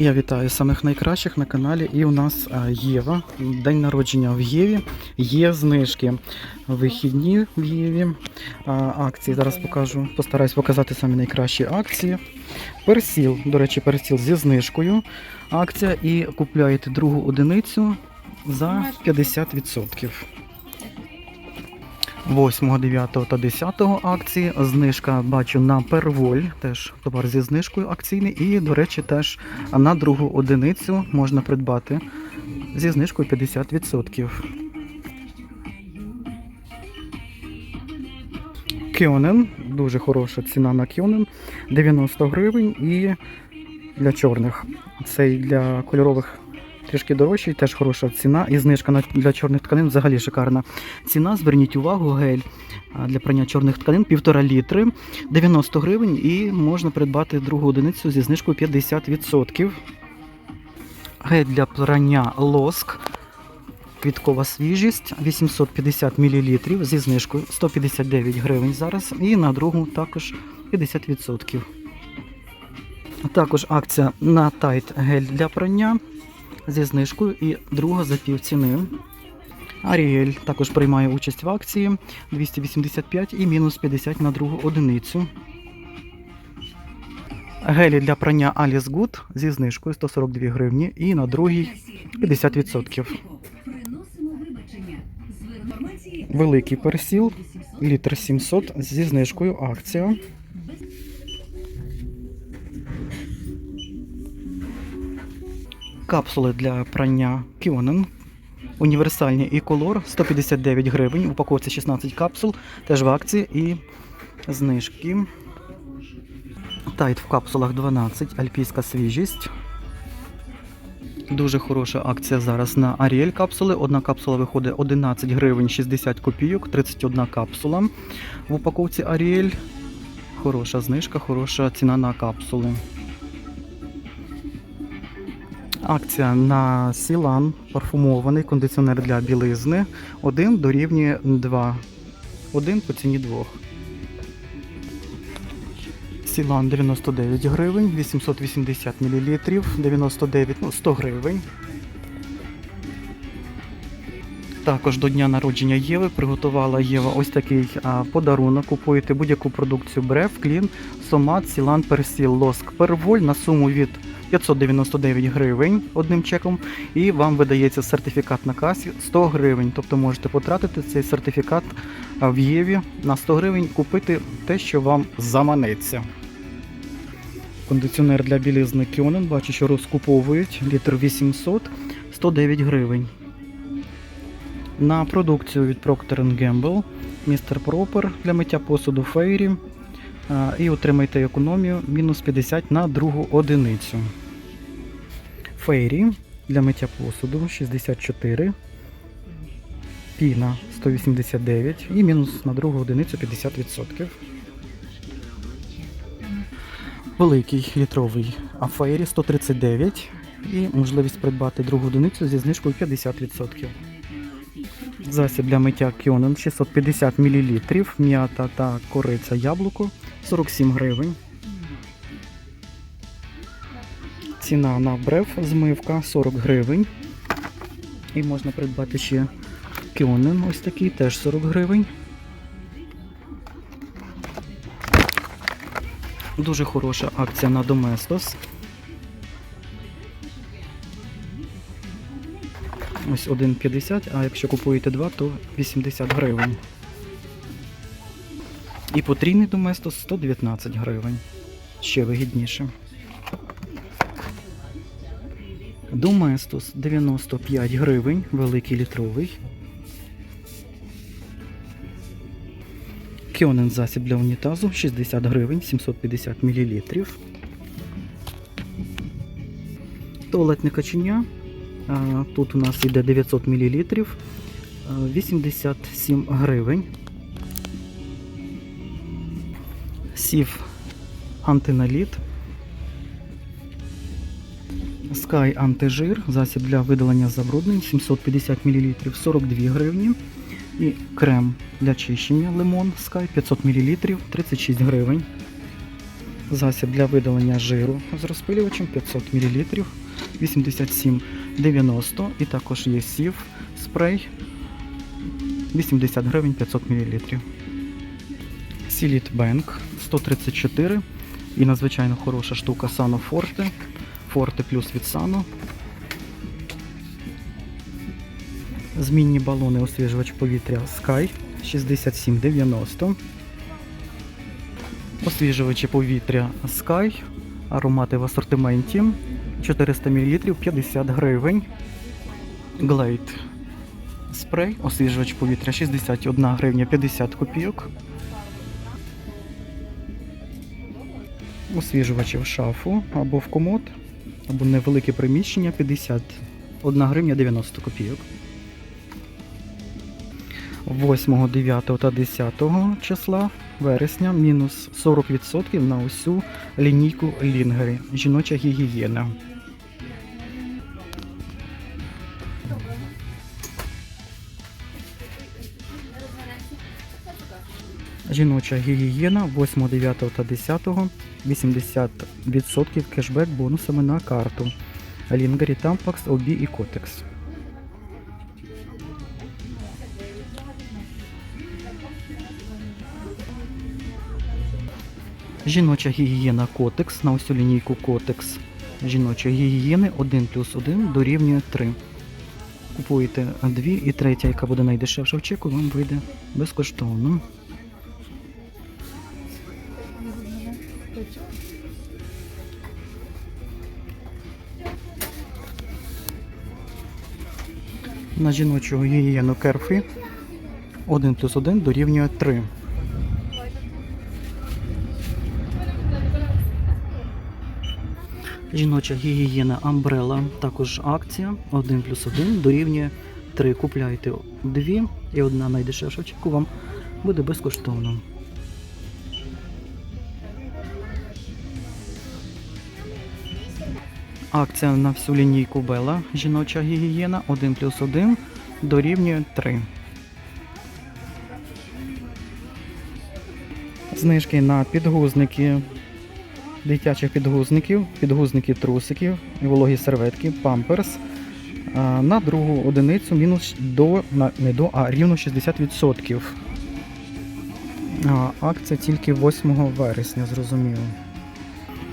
Я вітаю самих найкращих на каналі. І у нас Єва. День народження в Єві. Є знижки. Вихідні в Єві. Акції. Зараз покажу. Постараюсь показати самі найкращі акції. Персіл. До речі, персіл зі знижкою. Акція. І купляєте другу одиницю за 50%. 8, 9 та 10 акції. Знижка бачу на перволь, теж товар зі знижкою акційний. І, до речі, теж на другу одиницю можна придбати зі знижкою 50%. Кьонен, дуже хороша ціна на Кьонен, 90 гривень і для чорних. Цей для кольорових трішки дорожчий, теж хороша ціна. І знижка для чорних тканин взагалі шикарна. Ціна, зверніть увагу, гель для прання чорних тканин 1,5 літри, 90 гривень і можна придбати другу одиницю зі знижкою 50%. Гель для прання лоск. Квіткова свіжість 850 мл зі знижкою 159 гривень зараз. І на другу також 50%. Також акція на тайт гель для прання зі знижкою і друга за півціни. Аріель також приймає участь в акції 285 і мінус 50 на другу одиницю. Гелі для прання Alice Good зі знижкою 142 гривні і на другій 50%. Великий персіл, літр 700 зі знижкою акція. Капсули для прання Кіонен. Універсальні і колор 159 гривень. В упаковці 16 капсул, теж в акції і знижки. Тайт в капсулах 12, альпійська свіжість. Дуже хороша акція зараз на Аріель капсули. Одна капсула виходить 11 гривень 60 копійок, 31 капсула. В упаковці Аріель. Хороша знижка, хороша ціна на капсули. Акція на Сілан парфумований кондиціонер для білизни. Один дорівнює 2. Один по ціні двох. Сілан 99 гривень, 880 мл, 99, ну 100 гривень. Також до дня народження Єви приготувала Єва ось такий а, подарунок. Купуєте будь-яку продукцію Бреф, Клін, Сомат, Сілан, Персіл, Лоск, Перволь на суму від 599 гривень одним чеком, і вам видається сертифікат на касі 100 гривень. Тобто можете потратити цей сертифікат в Єві на 100 гривень, купити те, що вам заманеться. Кондиціонер для білизни Кьонен, бачу, що розкуповують літр 800 109 гривень. На продукцію від Procter Gamble Mr. Proper для миття посуду а, і отримайте економію мінус 50 на другу одиницю. Fairy для миття посуду 64, піна 189 і мінус на другу одиницю 50%. Великий літровий Афейрі 139 і можливість придбати другу одиницю зі знижкою 50%. Засіб для миття Кьонен 650 мл, м'ята та кориця яблуко 47 гривень. Ціна на бреф змивка 40 гривень. І можна придбати ще Кьонен ось такий, теж 40 гривень. Дуже хороша акція на Доместос. Ось 1,50, а якщо купуєте два, то 80 гривень. І потрійний Доместос 119 гривень. Ще вигідніше. Доместос 95 гривень, великий літровий. Кьонен засіб для унітазу 60 гривень, 750 мл. Туалетне каченя. Тут у нас йде 900 мл. 87 гривень. Сів антиналіт. Sky антижир, засіб для видалення забруднень 750 мл 42 гривні. І крем для чищення лимон Sky 500 мл 36 гривень. Засіб для видалення жиру з розпилювачем 500 мл 87,90 і також є сів спрей 80 гривень 500 мл. Сіліт Бенк 134 і надзвичайно хороша штука Sano Forte. Forte плюс від Sano. Змінні балони освіжувач повітря Sky 67,90. Освіжувачі повітря Sky. Аромати в асортименті 400 мл 50 гривень. Glade спрей, освіжувач повітря 61 гривня 50 копійок. Освіжувачі в шафу або в комод, або невелике приміщення 51 гривня 90 копійок. 8, 9 та 10 числа вересня мінус 40% на усю лінійку Лінгері. Жіноча гігієна. Жіноча гігієна 8, 9 та 10 80% кешбек бонусами на карту. Лінгері, Тампакс, Обі і Котекс. Жіноча гігієна Котекс на усю лінійку Котекс. Жіночої гігієни 1 плюс 1 дорівнює 3. Купуєте дві і третя, яка буде найдешевша в чеку, вам вийде безкоштовно. На жіночу гігієну Керфі 1 плюс 1 дорівнює 3. Жіноча гігієна Umbrella, також акція 1 плюс 1 дорівнює 3. Купляйте дві і одна найдешевша чеку вам буде безкоштовно. Акція на всю лінійку Бела. Жіноча гігієна 1 плюс 1 дорівнює 3. Знижки на підгузники дитячих підгузників, підгузники трусиків, вологі серветки, памперс. На другу одиницю мінус до, не до, а рівно 60%. Акція тільки 8 вересня, зрозуміло.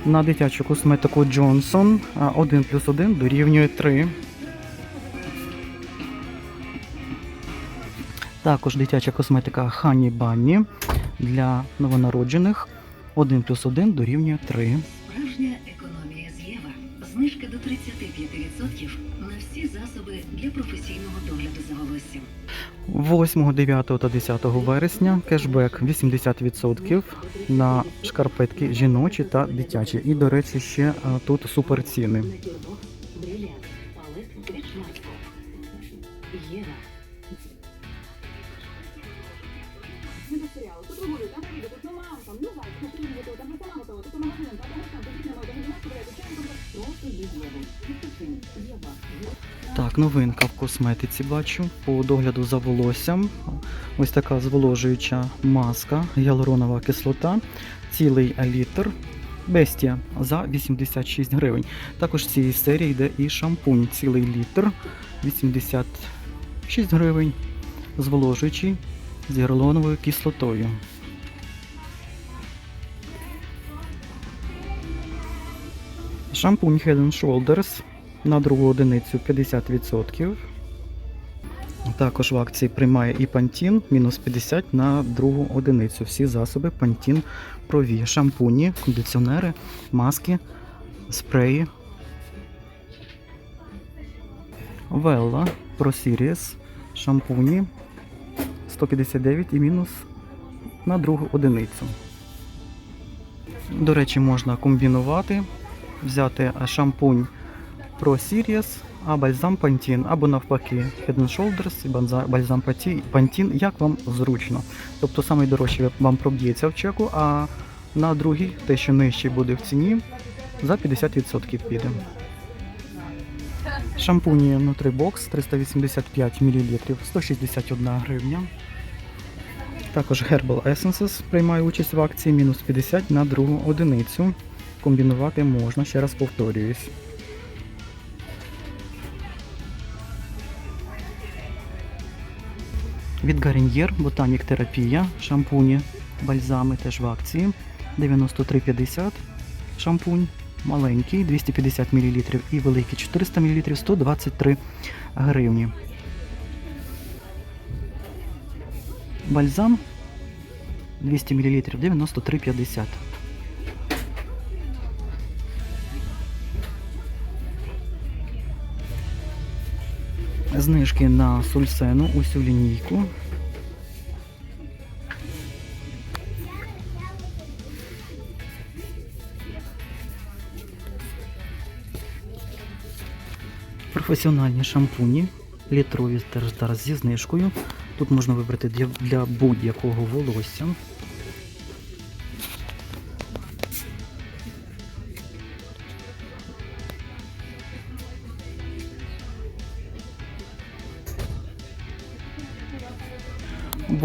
На дитячу косметику Johnson 1 плюс 1 дорівнює 3. Також дитяча косметика Honey Bunny для новонароджених 1 плюс 1 дорівнює 3. Справжня економія з Єва. Знижка до 35% на всі засоби для професійного догляду за волоссям. 8, 9 та 10 вересня кешбек 80% на шкарпетки жіночі та дитячі. І, до речі, ще тут супер Так, новинка в косметиці бачу. По догляду за волоссям. Ось така зволожуюча маска, гіалуронова кислота, цілий літр. Бестія за 86 гривень. Також з цієї серії йде і шампунь, цілий літр 86 гривень. Зволожуючий з гіалуроновою кислотою. Шампунь Head Shoulders на другу одиницю 50%. Також в акції приймає і Pantene, мінус 50 на другу одиницю. Всі засоби Pantene Pro-V. Шампуні, кондиціонери, маски, спреї. Велла Pro Series, шампуні 159 і мінус на другу одиницю. До речі, можна комбінувати, взяти шампунь Pro Series, а бальзам Pantene, або навпаки Head and Shoulders і бальзам Pantene, як вам зручно. Тобто найдорожчий вам проб'ється в чеку, а на другий, те, що нижчий буде в ціні, за 50% піде. Шампуні Nutribox 385 мл 161 гривня. Також Herbal Essences приймає участь в акції мінус 50 на другу одиницю. Комбінувати можна, ще раз повторююсь. Від Гарін'єр Ботанік Терапія, шампуні, бальзами теж в акції. 93,50 шампунь, маленький 250 мл і великий 400 мл 123 гривні. Бальзам 200 мл 93,50. Знижки на сульсену усю лінійку. Професіональні шампуні, літрові теж зараз зі знижкою. Тут можна вибрати для, для будь-якого волосся.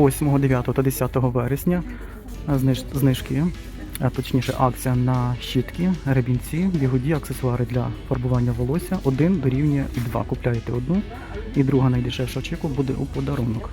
Восьмого, 9 та 10 вересня знижки, а точніше акція на щітки, ребінці, бігуді, аксесуари для фарбування волосся. Один дорівнює 2. Купляєте одну, і друга найдешевша чеку буде у подарунок.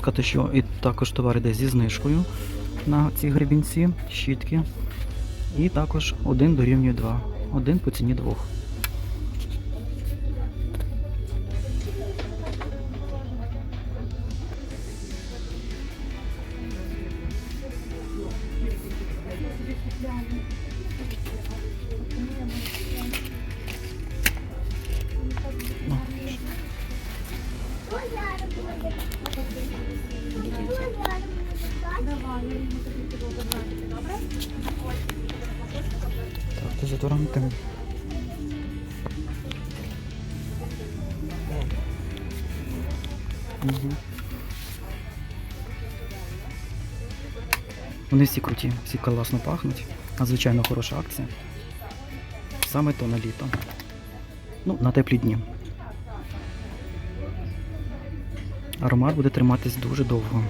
Сказати, що і також товар йде зі знижкою на ці гребінці, щітки. І також один дорівнює 2. Один по ціні двох. Мгм. Вони всі круті, всі класно пахнуть. Надзвичайно хороша акція. Саме то на літо. Ну, на теплі дні. Аромат буде триматись дуже довго.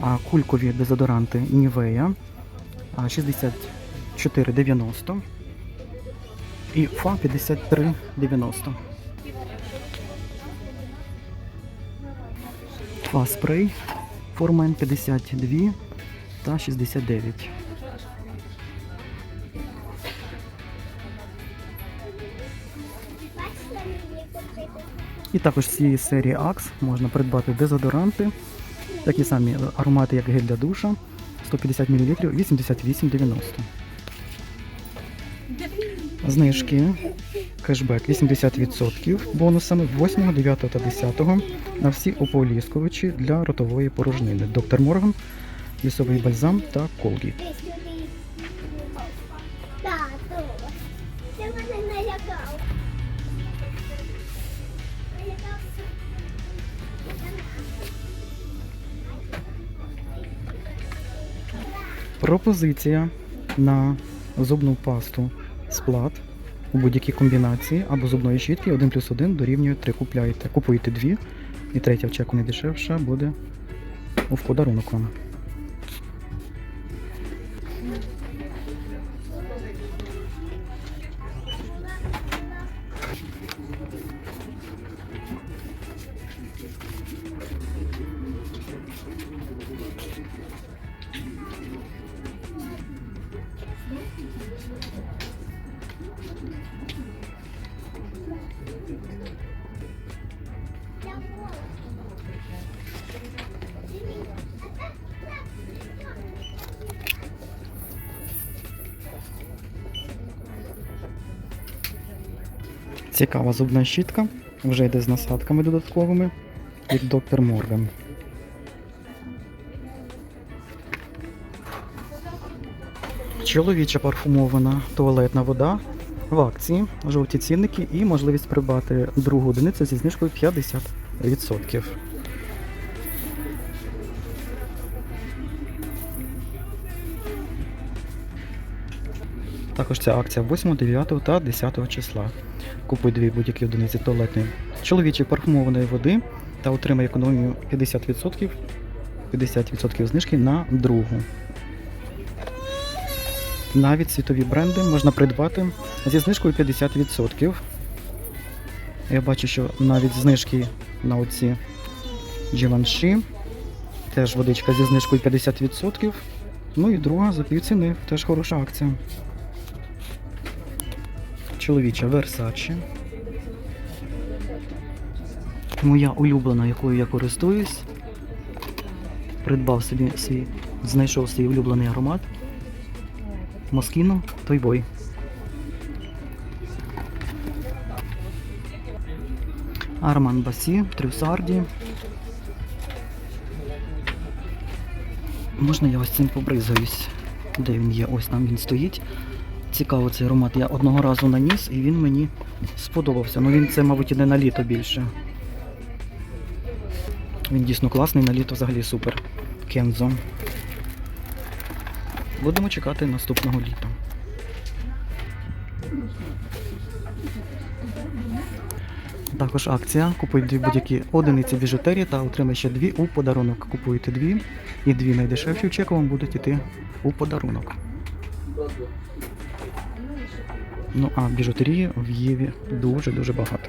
А кулькові дезодоранти а, 64,90 і ФА 53,90. Фа спрей Формен 52 та 69. І також з цієї серії Axe можна придбати дезодоранти, такі самі аромати, як гель для душа, 150 мл 88,90. Знижки. Кешбек 80% бонусами 8, 9 та 10 на всі ополіскувачі для ротової порожнини. Доктор Морган, лісовий бальзам та. Налякав. Пропозиція на зубну пасту сплат у будь-якій комбінації або зубної щітки 1 плюс 1 дорівнює 3 купляєте. Купуєте дві, і третя в чеку найдешевша буде в подарунок вам. Цікава зубна щітка. Вже йде з насадками додатковими від доктор Морган. Чоловіча парфумована туалетна вода в акції, жовті цінники і можливість придбати другу одиницю зі знижкою 50%. Також ця акція 8, 9 та 10 числа. Купуй дві будь-які одиниці туалетної чоловічої парфумованої води та отримай економію 50%, 50% знижки на другу. Навіть світові бренди можна придбати зі знижкою 50%. Я бачу, що навіть знижки на оці Givenchy. Теж водичка зі знижкою 50%. Ну і друга за півціни. Теж хороша акція. Чоловіча Versace. Моя улюблена, якою я користуюсь. Придбав собі свій, знайшов свій улюблений аромат. Москіно Тойбой. Арман Басі, Трюсарді. Можна я ось цим побризгаюсь? Де він є? Ось там він стоїть. Цікаво цей аромат. Я одного разу наніс і він мені сподобався. Ну він це, мабуть, іде на літо більше. Він дійсно класний, на літо взагалі супер. Кензо. Будемо чекати наступного літа. Також акція. Купуй дві будь-які одиниці біжутерії та отримай ще дві у подарунок. Купуєте дві і дві найдешевші в чеку вам будуть йти у подарунок. Ну а біжутерії в Єві дуже-дуже багато.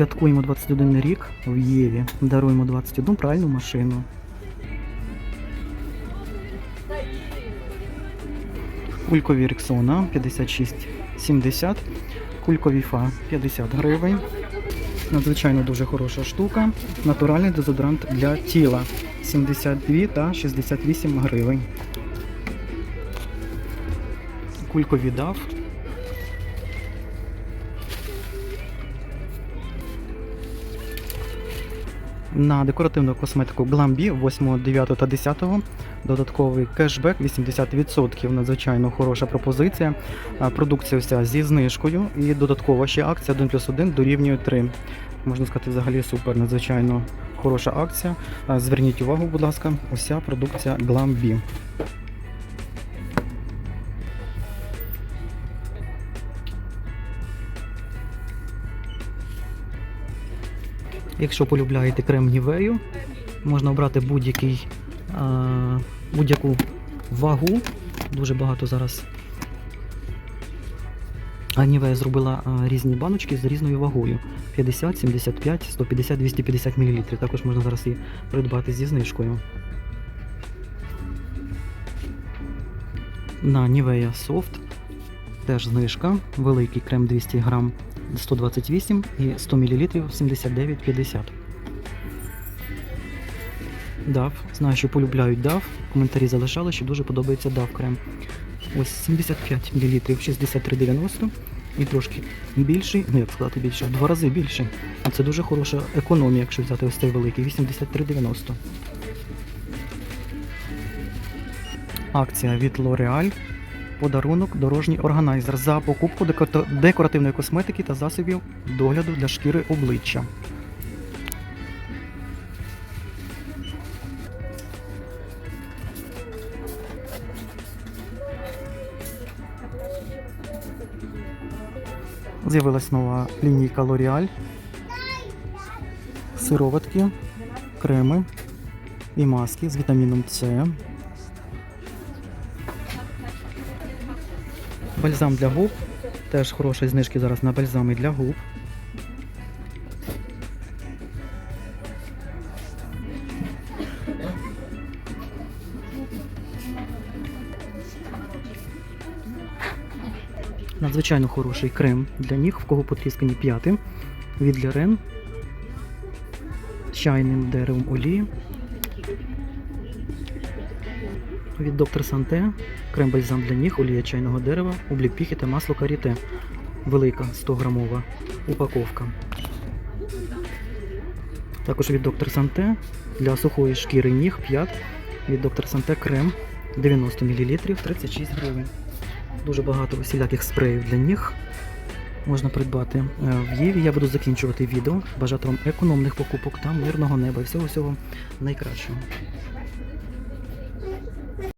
Святкуємо 21 рік в Єві. Даруємо 21 пральну машину. Кулькові Рексона 56,70. Кулькові Фа 50 гривень. Надзвичайно дуже хороша штука. Натуральний дезодорант для тіла 72 та 68 гривень. Кулькові дав На декоративну косметику Glambi 8, 9 та 10 додатковий кешбек 80%. Надзвичайно хороша пропозиція. Продукція вся зі знижкою і додаткова ще акція 1 плюс 1 дорівнює 3. Можна сказати, взагалі супер, надзвичайно хороша акція. Зверніть увагу, будь ласка, уся продукція Glambi. Якщо полюбляєте крем Нівею, можна обрати будь-який, будь-яку вагу. Дуже багато зараз. Нівея зробила різні баночки з різною вагою: 50, 75, 150, 250 мл. Також можна зараз її придбати зі знижкою. На Nivea Soft теж знижка. Великий крем 200 грам 128 і 100 мл 79,50. DAF. Знаю, що полюбляють DAF. Коментарі залишали, що дуже подобається DAF крем. Ось 75 мл 63,90 і трошки більший, ну як сказати більше, в два рази більший. А це дуже хороша економія, якщо взяти ось цей великий 83,90. Акція від L'Oreal. Подарунок дорожній органайзер за покупку декоративної косметики та засобів догляду для шкіри обличчя. З'явилась нова лінійка L'Oreal. сироватки, креми і маски з вітаміном С. Бальзам для губ. Теж хороші знижки зараз на бальзами для губ. Надзвичайно хороший крем для ніг, в кого потріскані п'яти від Лярен чайним деревом олії. Від доктор Санте крем бальзам для ніг, олія чайного дерева, обліпіхи та масло каріте. Велика 100 грамова упаковка. Також від доктор Санте для сухої шкіри ніг 5. Від доктор Санте крем 90 мл 36 гривень. Дуже багато всіляких спреїв для ніг можна придбати е, в Єві. Я буду закінчувати відео. Бажати вам економних покупок та мирного неба і всього всього найкращого.